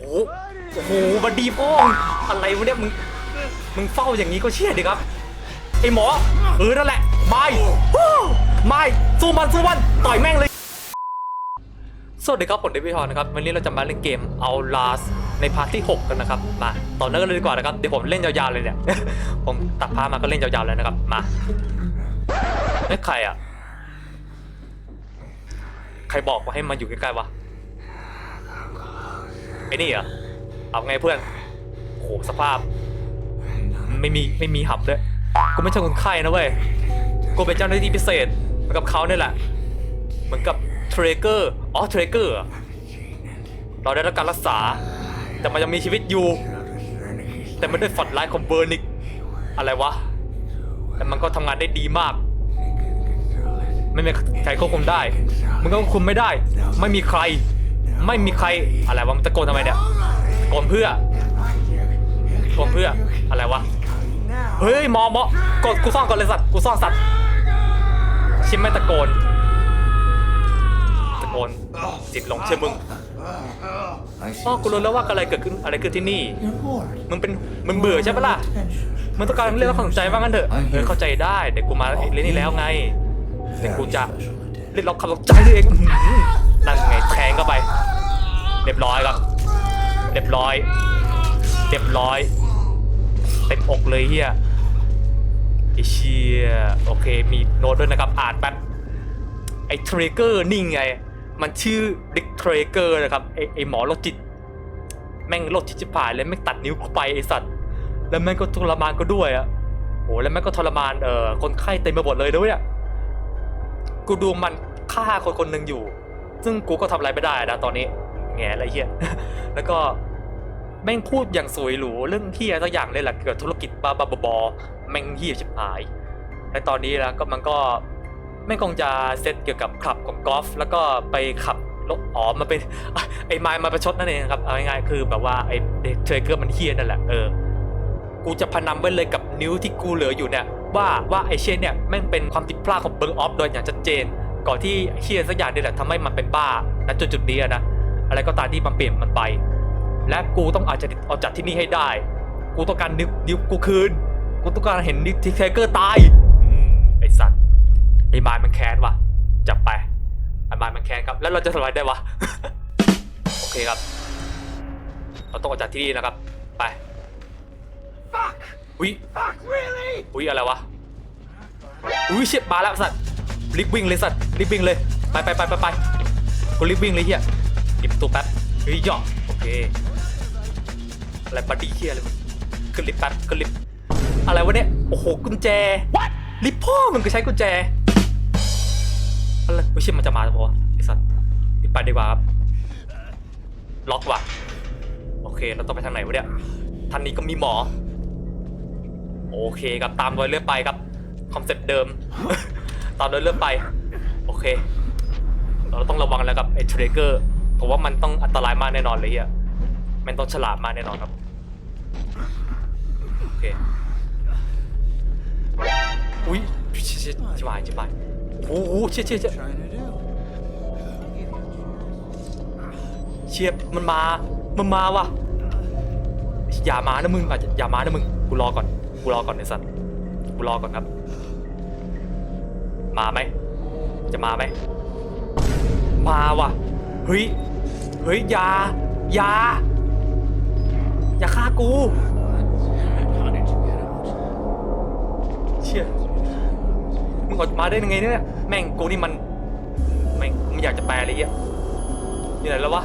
โอ้โหบัดดีพ่องอะไรวะเนี่ยมึง มึงเฝ้าอย่างนี้ก็เชื่อดิครับ ไอหมอ เออนั่นแหละ ไม่ไม่สู้มันสู้มันต่อยแม่งเลย สวัสดีครับผมเดวิดทอนนะครับ วันนี้เราจะมาเล่นเกมเอาลาสในพาร์ทที่ 6 กันนะครับ มาต่อเนื่องกันเลยดีกว่านะครับ เดี๋ยวผมเล่นยาวๆเลยเนี่ย ผมตัดพามาก็เล่นยาวๆเลยนะครับ มาเอ้ใครอะ ใครบอกว่าให้มาอยู่ใกล้ๆวะ ไอ้นี่เหรอเอาไงเพื่อนโหสภาพ ไม่มีไม่มีหับด้วยกูไม่ใช่คนไข้นะเว้ยกูเป็นเจ้าหน้าที่พิเศษเหมือนกับเขาเนี่ยแหละ เหมือนกับเทรเกอร์อ๋อเทรเกอร์เราได้รับการรักษา แต่มันยังมีชีวิตอยู่ แต่ม่ได้ฝันร้ายของเบอร์นิกอะไรวะแต่มันก็ทำงานได้ดีมาก ไม่มีใครควบคุมได้ มึงก็ควบคุมไม่ได้ ไม่มีใคร ไม่มีใครอะไรวะมันตะโกนทำไมเนี่ยตะโกนเพื่อตะโกนเพื่ออะไรวะเฮ้ยหมอหมอกดกูซ่อนก่อนเลยสัตว์กูซ่อนสัตว์ชิมไม่ตะโกนตะโกนจิตหลงเชื่อมึงอ๋อกูรู้แล้วว่าอะไรเกิดขึ้นอะไรเกิดที่นี่มึงเป็นมึงเบื่อใช่ปะล่ะมึงต้องการเรียกร้องความสนใจว่างั้นเถอะเออเข้าใจได้เดี๋ยวกูมาเล่นนี่แล้วไงเดี๋ยวกูจะเรียกร้องความสนใจตัวเองอื้อหือนั่นไงแทงเข้าไปเรียบร้อยครับ เรียบร้อย เรียบร้อยเต็มอกเลยเฮียไอเชียโอเคมีโน้ตด้วยนะครับ อ่านแป๊บไอเทรเกอร์นี่งไง มันชื่อดิกเทรเกอร์นะครับไอไอหมอโรคจิต แม่งโรคจิตจิบหายเลยแม่งตัดนิ้วกูไปไอสัตว์ แล้วแม่งก็ทรมานก็ด้วยอะโหแล้วแม่งก็ทรมานเอ่อคนไข้เต็มไปหมดเลยด้วยอะกูดูมันฆ่าคนคนหนึ่งอยู่ ซึ่งกูก็ทำอะไรไม่ได้นะตอนนี้ แง่อะไรเฮียแล้วก็แม่งพูดอย่างสวยหรูเรื่องเฮียสักอย่างเลยแหละเกี่ยวกับธุรกิจบ้าบ้าบอแม่งเฮียชิบหายและตอนนี้แล้วก็มันก็แม่งคงจะเซตเกี่ยวกับคลับของกอล์ฟแล้วก็ไปขับรถอ๋อมันเป็นไอ้ไม้มาประชดนั่นเองครับเอาง่ายๆคือแบบว่าไอ้เทรเกอร์มันเฮียนั่นแหละเออกูจะพนันไว้เลยกับนิ้วที่กูเหลืออยู่เนี่ยว่าว่าไอเช่นเนี่ยแม่งเป็นความผิดพลาดของเบิร์กออฟโดยอย่างชัดเจน ก่อนที่เฮียสักอย่างนี่แหละทำให้มันเป็นบ้าณจุดจุดนี้นะ อะไรก็ตามที่มันเปลี่ยนมันไป และกูต้องอาจจะเอาจากที่นี่ให้ได้ กูต้องการนิ้วนิ้วกูคืน กูต้องการเห็นนิ้วที่เทเกอร์ตายอืมไอสัตว์ไอมายมันแค้นว่ะ จับไปไอมายมันแค้นครับ แล้วเราจะทำอะไรได้วะ โอเคครับ เราต้องออกจากที่นี่นะครับ ไปอุ้ยอุ้ยอะไรวะอุ้ยเฉียบมาแล้วสัตว์รีบวิ่งเลยสัตว์รีบวิ่งเลย ไปไปไปไปไปกูรีบวิ่งเลยเฮีย หยิบประตัวแป๊บเฮ้ยย่อโอเคอะไรปะดีเฮียเลยมึงขึ้นลิฟต์แป๊บขึ้นลิฟต์อะไรวะเนี่ยโอ้โหกุญแจลิฟต์พ่อมึงก็ใช้กุญแจอะไรไม่ใช่มันจะมาจะพอไอสัตว์รีบไปดีกว่าครับล็อกว่ะโอเคเราต้องไปทางไหนวะเนี่ยทางนี้ก็มีหมอ โอเคครับตามรอยเลื่อนไปครับคอนเซ็ปต์เดิม ตามรอยเลื่อนไป โอเค เราต้องระวังแล้วกับไอ้เทรเกอร์ ผมว่ามันต้องอันตรายมากแน่นอนเลยอะมันต้องฉลาดมากแน่นอนครับ โอเค อุ้ยเชี่ยเชี่ยชิบายชิบายโอ้โหเชี่ยเชี่ยเชี่ย trying to do? เชี่ยมันมา มันมาว่ะ อย่ามานะมึงอาจจะอย่ามานะมึง กูรอก่อน กูรอก่อนไอ้สัตว์ กูรอก่อนครับ มาไหม จะมาไหม มาว่ะ เฮ้ย ฮ้ยอย่าอย่าอย่าฆ่ากู How did you get out? เชี่ยมึงออกมาได้ยังไงเนี่ยแม่งกูนี่มันแม่งไม่อยากจะแปลอะไรเงี้ยอยู่ไหนแล้ววะ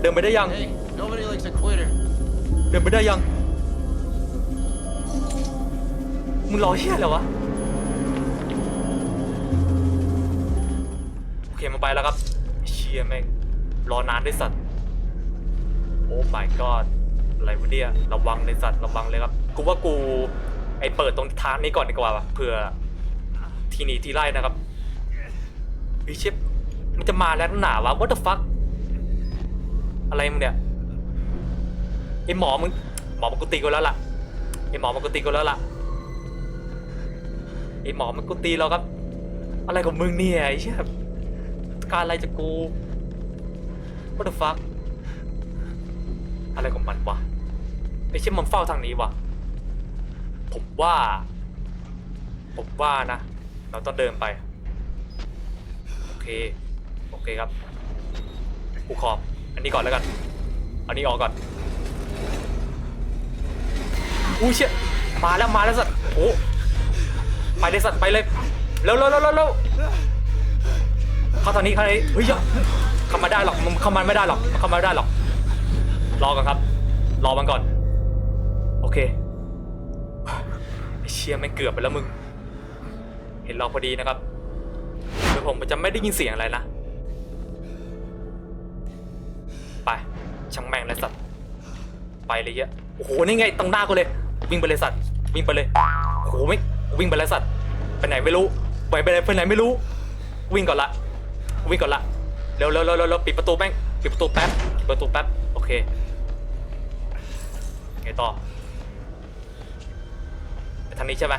เดินไปได้ยัง Hey, nobody likes a quitter. เดินไปได้ยัง มึงรอเชี่ยอะไรวะ โอเคมันไปแล้วครับเชียแม่งรอนานด้วยสัตว์โอ้ my god อะไรวะเนี่ยระวังเลยสัตว์ระวังเลยครับกูว่ากูไอเปิดตรงทางนี้ก่อนดีกว่าว่ะเผื่อทีหนีทีไล่นะครับวิชิปมันจะมาแล้วหนาวะ what the fuck อะไรมึงเนี่ยไอหมอมึงหมอมันกูตีกูแล้วล่ะไอหมอมันกูตีกูแล้วล่ะไอหมอมันกูตีเราครับ อะไรของมึงเนี่ยไอ้เชี่ย การอะไรจากกู what the fuck อะไรของมันวะไอ้เช่นมันเฝ้าทางนี้วะผมว่า ผมว่านะ เราต้องเดินไป โอเค โอเคครับกูขอบ อันนี้ก่อนแล้วกัน อันนี้ออกก่อนอุ้เชี่ยมาแล้วมาแล้วสัตว์โอ้ไปเลยสัตว์ไปเลย เร็วเร็วเร็วเร็ว เขาทางนี้เขาทางนี้เฮ้ยอย่าเข้ามาได้หรอกมันเข้ามาไม่ได้หรอกมันเข้ามาไม่ได้หรอก รอก่อนครับ รอมันก่อน โอเคไอเชี่ยไม่งเกือบไปแล้วมึง เห็นเราพอดีนะครับเดี๋ยวผมจะไม่ได้ยินเสียงอะไรนะ ไปช่างแม่งเลยสัตว์ ไปเลยเยอะโอ้โหนี่ไงตรงหน้ากูเลย วิ่งไปเลยสัตว์ วิ่งไปเลยโอ้โหไม่วิ่งไปเลยสัตว์ ไปไหนไม่รู้ ไปไปไหนไปไหนไม่รู้ วิ่งก่อนละ วิ่งก่อนละเร็วเร็วเร็วเร็วเร็วปิดประตูแม่งปิดประตูแป๊บปิดประตูแป๊บโอเคไงต่อไปทางนี้ใช่ไหม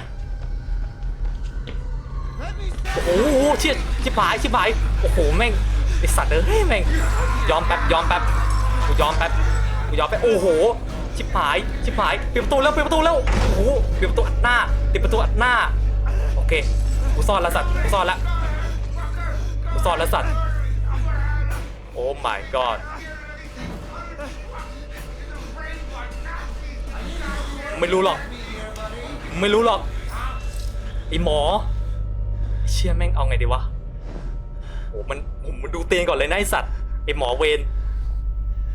โอ้โหเชี่ยชิบหายชิบหายโอ้โหแม่งไอสัตว์เอ้ยแม่งยอมแป๊บยอมแป๊บกูยอมแป๊บกูยอมแป๊บโอ้โหชิบหายชิบหายปิดประตูแล้วปิดประตูแล้วโอ้โหปิดประตูอัดหน้าปิดประตูอัดหน้าโอเคกูซ่อนแล้วสัตว์กูซ่อนแล้ว ซ่อนแล้วสัตว์ โอ้ my god ไม่รู้หรอก ไม่รู้หรอกไอหมอ เชี่ยแม่งเอาไงดีวะโอ้มันผมมันดูเตียงก่อนเลยนะไอสัตว์ไอหมอเวน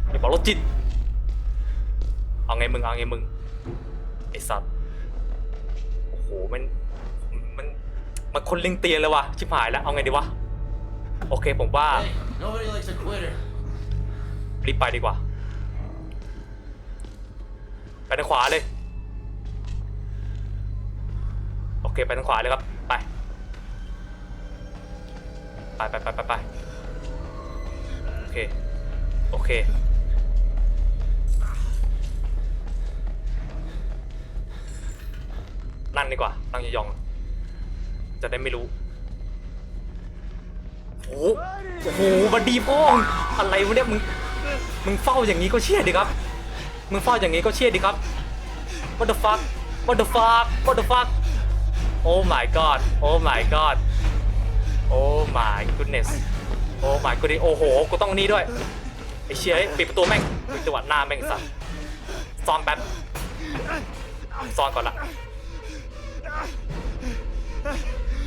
ไอหมอรถจิต เอาไงมึง เอาไงมึง ไอสัตว์ โอ้โห มัน มัน มันคนเล็งเตียงเลยวะชิบหายแล้ว เอาไงดีวะ โอเคผมว่า Hey, nobody likes a quitter. รีบไปดีกว่า ไปทางขวาเลย โอเค ไปทางขวาเลยครับ ไป ไปไปไปไปไปโอเค โอเค นั่งดีกว่า นั่งยองๆจะได้ไม่รู้ โอ้โหโอ้โหบัดดีพ่องอะไรวะเนี่ยมึงมึงเฝ้าอย่างนี้ก็เชี่ยดิครับ มึงเฝ้าอย่างนี้ก็เชี่ยดิครับ what the fuck what the fuck what the fuck oh my god oh my god oh my goodness oh my goodness โอ้โหกูต้องนี่ด้วยไอ้เชี่ยปิดประตูแม่งปิดจังหวะหน้าแม่งสัสซ่อนแป๊บซ่อนก่อนละ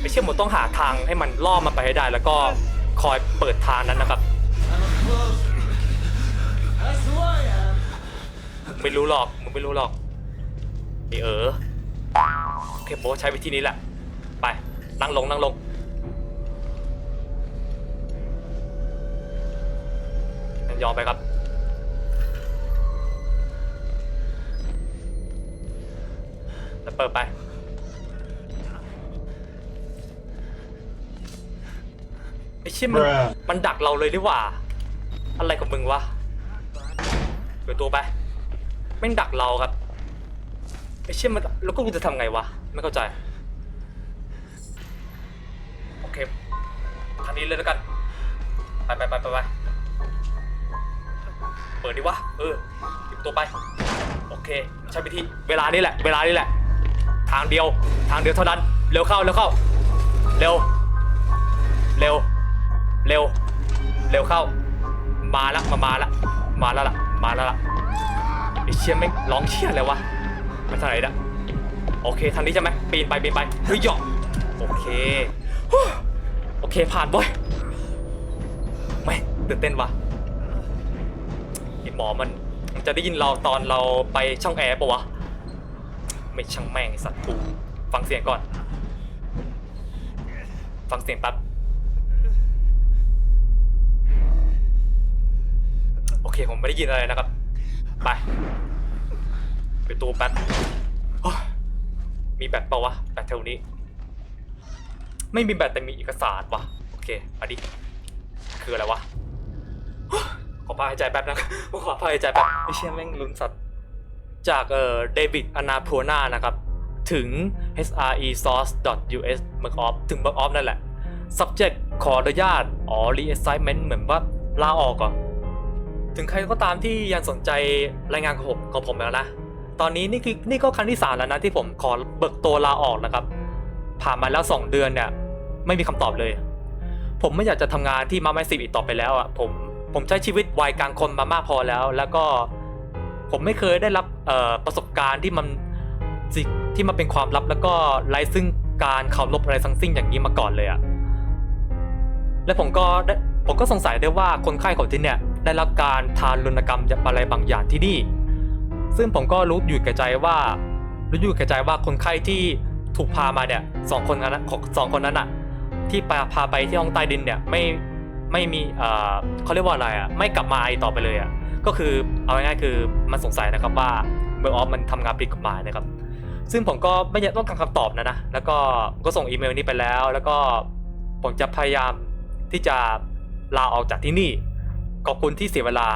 ไอ้เชี่ยหมดต้องหาทางให้มันล่อมันไปให้ได้ แล้วก็คอยเปิดทางนั้นนะครับ ไม่รู้หรอกมึงไม่รู้หรอกไอเออโอเคโบใช้วิธีนี้แหละ ไปนั่งลงนั่งลงยอมไปครับแล้วเปิดไป อ้เชี่ยมัน Bruh มันดักเราเลยดีกว่า อะไรของมึงวะเปิดตัวไปแม่งดักเราครับไอ้เชี่ยมันแล้วก็กูจะทำไงวะไม่เข้าใจโอเคทางนี้เลยแล้วกันไปไปไปไปไปเปิดดิวะเออปิดประตัวไปโอเคใช้วิธีเวลานี้แหละ เวลานี้แหละ ทางเดียวทางเดียวเท่านั้นเร็วเข้าเร็วเข้าเร็ว เร็ว เร็ว เร็วเข้า มาละมามาละมาแล้วล่ะ มาแล้วล่ะไอเชี่ยไม่งร้องเชี่ยอะไรวะมาทางไหนนะโอเคทางนี้ใช่ไหมปีนไปปีนไปเฮ้ยหยอกโอเคโอเคผ่านบ่อยไม่ตื่นเต้นวะไอหมอมันมันจะได้ยินเราตอนเราไปช่องแอร์ปะวะไม่ช่างแม่งสัตว์กูฟังเสียงก่อน ฟังเสียงแป๊บ โอเคผมไม่ได้ยินอะไรนะครับ ไปไปตู้แป๊บโอ้ยมีแบตเปล่าวะแบตแถวนี้ ไม่มีแบตแต่มีเอกสารวะโอเคมาดิคืออะไรวะโอ้ยขอพายใจแป๊บนะขอพายใจแป๊บไอเชี่ยแม่งลุ้นสัตว์ จากเอ่อเดวิดอนาพัวนานะครับ ถึง hre source us เมืองออฟถึงเมืองออฟนั่นแหละ subject ขออนุญาต อ๋อ reassignment เหมือนว่าลาออกเหรอ ถึงใครก็ตามที่ยังสนใจรายงานของผมของผมแล้วนะ ตอนนี้นี่คือนี่ก็ครั้งที่สามแล้วนะที่ผมขอเบิกตัวลาออกนะครับ ผ่านมาแล้ว 2 เดือนเนี่ยไม่มีคำตอบเลย ผมไม่อยากจะทำงานที่มาไม่สิบอีกต่อไปแล้วอะผมผมใช้ชีวิตวัยกลางคนมามากพอแล้ว แล้วก็ผมไม่เคยได้รับประสบการณ์ที่มันสิที่มันเป็นความลับแล้วก็ไร้ซึ่งการเคารพอะไรทั้งสิ้นอย่างนี้มาก่อนเลยอะและผมก็ผมก็สงสัยได้ว่าคนไข้ของที่เนี่ย ได้รับการทารุณกรรมอะไรบางอย่างที่นี่ ซึ่งผมก็รู้อยู่แก่ใจว่ารู้อยู่แก่ใจว่าคนไข้ที่ถูกพามาเนี่ยสองคนนั้นของสองคนนั้นอะที่พาไปที่ห้องใต้ดินเนี่ยไม่ไม่มีเออเขาเรียกว่าอะไรอะไม่กลับมาไอต่อไปเลยอะก็คือเอาง่ายๆคือมันสงสัยนะครับว่าเมืองออฟมันทำงานผิดกฎหมายนะครับ ซึ่งผมก็ไม่ยากต้องการคำตอบนะนะแล้วก็ก็ส่งอีเมลนี้ไปแล้ว แล้วก็ผมจะพยายามที่จะลาออกจากที่นี่ ขอบคุณที่เสียเวลา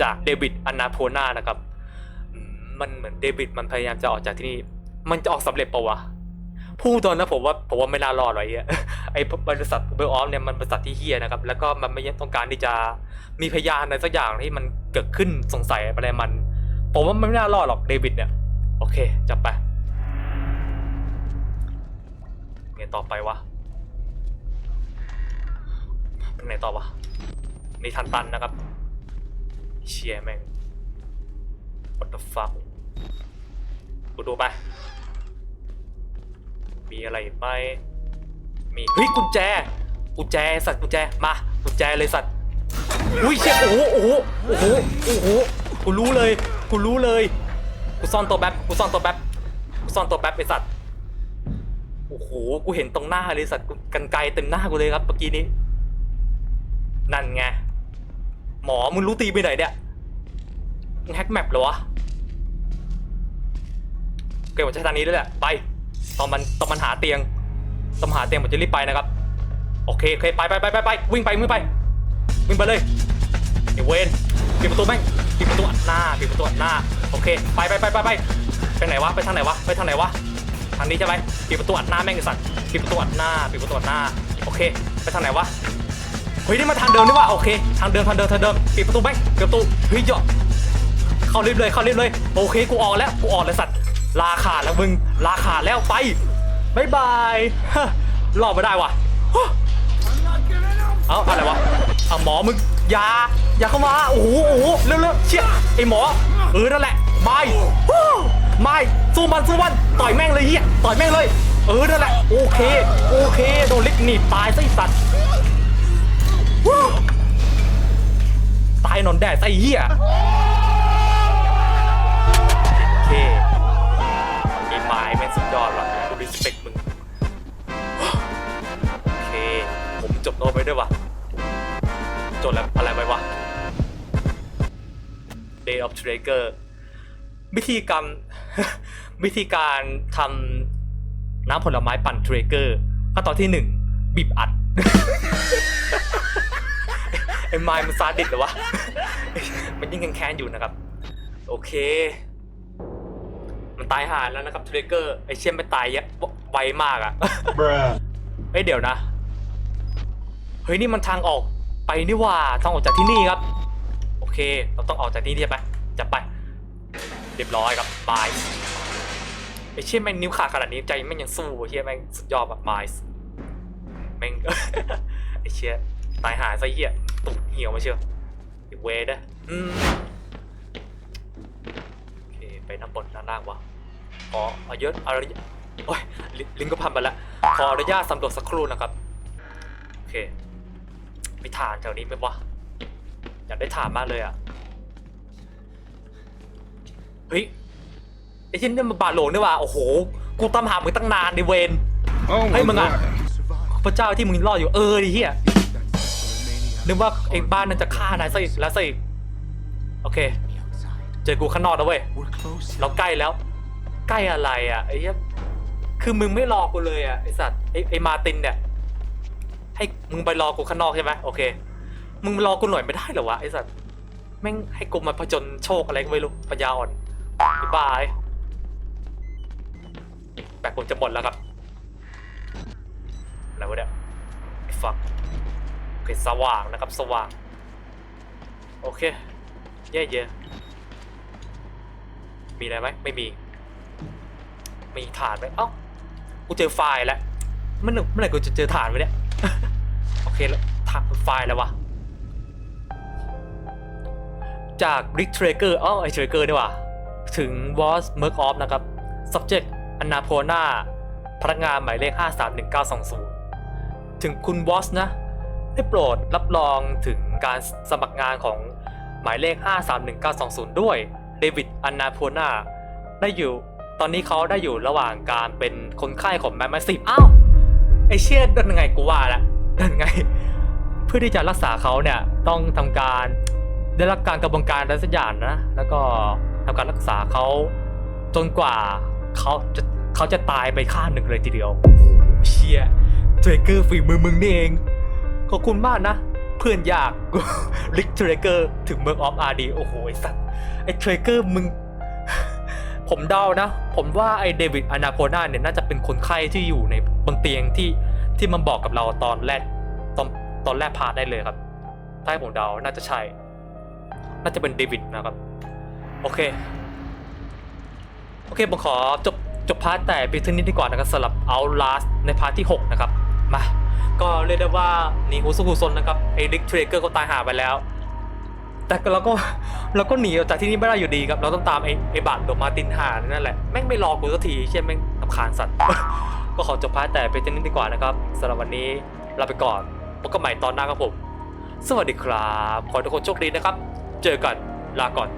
จากเดวิดอนาโพนานะครับมันเหมือนเดวิดมันพยายามจะออกจากที่นี่มันจะออกสำเร็จปะวะพูดตอนนะผมว่าผมว่าไม่น่ารอดหรอกไอ้ไอ้บริษัทเบลออฟเนี่ยมันบริษัทที่เฮียนะครับ แล้วก็มันไม่ต้องการที่จะมีพยานอะไรสักอย่างที่มันเกิดขึ้นสงสัยอะไรมัน ผมว่ามันไม่น่ารอดหรอกเดวิดเนี่ย โอเคจับไปไงต่อไปวะเป็นไงต่อวะ นี่ทันตันนะครับ เชียแม่ง what the fuck กูดูไป มีอะไรไหมมี เฮ้ยกุญแจ กุญแจสัตว์กุญแจ มา กุญแจเลยสัตว์ อุ้ยเชี่ยโอ้โห โอ้โห โอ้โห โอ้โห กูรู้เลย กูรู้เลย กูซ่อนตัวแป๊บ กูซ่อนตัวแป๊บ กูซ่อนตัวแป๊บไอสัตว์ โอ้โห กูเห็นตรงหน้าเลยสัตว์กูกันไกลเต็มหน้ากูเลยครับเมื่อกี้นี้ นั่นไง หมอมึงรู้ตีไปไหนเนี่ยมึงแฮกแมปเหรอวะโอเคผมจะทางนี้ด้วยแหละไปตอนมันตอนมันหาเตียงตอนหาเตียงผมจะรีบไปนะครับ โอเคโอเคไปไปไปไปไปวิ่งไปวิ่งไป วิ่งไปเลยไอเวนปิดประตูแม่งปิดประตูอัดหน้าปิดประตูอัดหน้าโอเคไปไปไปไปไปไปไหนวะไปทางไหนวะไปทางไหนวะทางนี้ใช่ไหมปิดประตูอัดหน้าแม่งไอสัตว์ปิดประตูอัดหน้าปิดประตูอัดหน้าโอเค ไปทางไหนวะ เฮ้ยนี่มาทางเดิมนี่ว่าโอเค ทางเดิมทางเดิมทางเดิมปิดประตูแม่งปิดประตูเฮ้ยเจาะเข้ารีบเลยเข้ารีบเลยโอเคกูออกแล้วกูออกเลยสัตว์ลาขาดแล้วมึงลาขาดแล้วไปบายบายรอดไม่ได้ว่ะเอ้าอะไรวะเอาหมอมึงยาอย่าเข้ามาโอ้โหโอ้โหเร็วๆเชี่ยไอหมอเออนั่นแหละไม่ไม่สู้มันสู้มันต่อยแม่งเลยเฮียต่อยแม่งเลย เออนั่นแหละโอเค โอเคโดนลิกหนีบตายซะไอสัตว์ ตายนอนแดดไอ้เฮียโอเคไอ้ไม้แม่งสุดยอดว่ะกูรีสเปคมึง โอเค ผมจบโน้ตไปด้วยวะจดแล้วอะไรไว้วะ Day of Trigger วิธีการวิธีการทำน้ำผลไม้ปั่น Trigger ขั้นตอนที่หนึ่งบีบอัด ไอ้ไม้มันซาดิสเหรอวะ มันยิ่งแค้นๆอยู่นะครับ โอเค มันตายหาแล้วนะครับทริกเกอร์ไอเชี่ยไม่ตายเยอะไวมากอะ Bruh. เฮ้ยเดี๋ยวนะ เฮ้ยนี่มันทางออกไปนี่หว่าทางออกจากที่นี่ครับ โอเค เราต้องออกจากที่นี่ใช่ไหมจับไป เรียบร้อยครับบายไอเชี่ยแม่งนิ้วขาดขนาดนี้ใจแม่งยังสู้เฮียแม่งสุดยอดแบบบายแม่ง ไอเชี่ยตายหาซะเหี้ย ตุ่มเหี่ยวมาเชียวไอเวดะอืมโอเคไปน้ำบนด้านล่างวะขอเอาเยอะเอาระยะโอ้ยลิลิงก์ก็พันไปแล้วขออนุญาตสำรวจสักครู่นะครับโอเคมีฐานแถวนี้ไหมวะอยากได้ฐานมากเลยอะเฮ้ยไอ้ชิ้นนี่มันบาดหลวงนี่ว่าโอ้โหกูตามหามึงตั้งนานในเวน Oh Hey, my mga- god. พระเจ้าที่มึงรอดอยู่เออดิเฮีย นึกว่าไอ้บ้านนั้นจะฆ่านายซะอีกแล้วซะอีกโอเค เจอกูข้างนอกแล้วเว้ยเราใกล้แล้ว ใกล้อะไรอะไอ้เหี้ยคือมึงไม่รอกูเลยอะไอ้สัตว์ไอ้ไอ้มาตินเนี่ยให้มึงไปรอกูข้างนอกใช่ไหมโอเค มึงรอกูหน่อยไม่ได้เหรอวะไอ้สัตว์แม่งให้กูมาผจญโชคอะไรก็ไม่รู้ปัญญาอ่อนบ๊ายบายแบตผมจะหมดแล้วครับอะไรวะเนี่ยไอ้ฟักโอ เคสว่างนะครับสว่าง โอเคเย่เย่มีอะไรไหมไม่มี มีฐานไหมเอ้ากูเจอไฟล์แล้วเมื่อไหร่เมื่อไหร่กูจะเจอฐานวะเนี่ยโอเคแล้วฐานไฟล์แล้ววะจาก Rick Traeger อ้าวไอ้ Traeger นี่ว่ะถึง Boss Merc Off นะครับ Subject Annapurna พนักงานหมายเลข 531920 ถึงคุณ Boss นะ ได้โปรดรับรองถึงการสมัครงานของหมายเลข 531920 ด้วยเดวิดอันนาพูนาได้อยู่ ตอนนี้เขาได้อยู่ระหว่างการเป็นคนไข้ของแมมมาสิบอ้าว ไอเชี่ยดันไงกูว่าละดันไง เพื่อที่จะรักษาเขาเนี่ยต้องทำการได้รับการกระบวนการอะไรสักอย่างนะ แล้วก็ทำการรักษาเขาจนกว่าเขาจะเขาจะตายไปข้างหนึ่งเลยทีเดียวโอ้โหเชี่ยเทรเกอร์ฝีมือมึงนี่เอง ขอบคุณมากนะ เพื่อนยากลิกเทรเกอร์ถึงเมืองออฟอาร์ดีโอ้โห ไอสัตว์ ไอเทรเกอร์มึง ผมเดานะ ผมว่าไอเดวิดอนาโคนาเนี่ยน่าจะเป็นคนไข้ที่อยู่ในบนเตียงที่ที่มันบอกกับเราตอนแรกตอนตอนแรกพาได้เลยครับถ้าให้ผมเดาน่าจะใช่ น่าจะเป็นเดวิดนะครับ โอเค โอเคผมขอจบจบพาร์ทแต่เพียงเท่านี้ดีกว่านะครับสำหรับ Outlast ในพาร์ทที่ 6 นะครับ มา ก็เรียกได้ว่าหนีหูสุกุซนนะครับไอ้ลิกเทรเกอร์ก็ตายหาไปแล้ว แต่เราก็เราก็หนีออกจากที่นี่ไม่ได้อยู่ดีครับ เราต้องตามไอ้ไอ้บาทโดมาตินหานั่นแหละ แม่งไม่รอกูสักทีเช่นแม่งลำคาญสัตว์ ก็ขอจบพาร์ทแต่เพียงเท่นี้ดีกว่านะครับสำหรับวันนี้ลาไปก่อนพบกันใหม่ตอนหน้าครับผม สวัสดีครับ ขอทุกคนโชคดีนะครับ เจอกันลาก่อน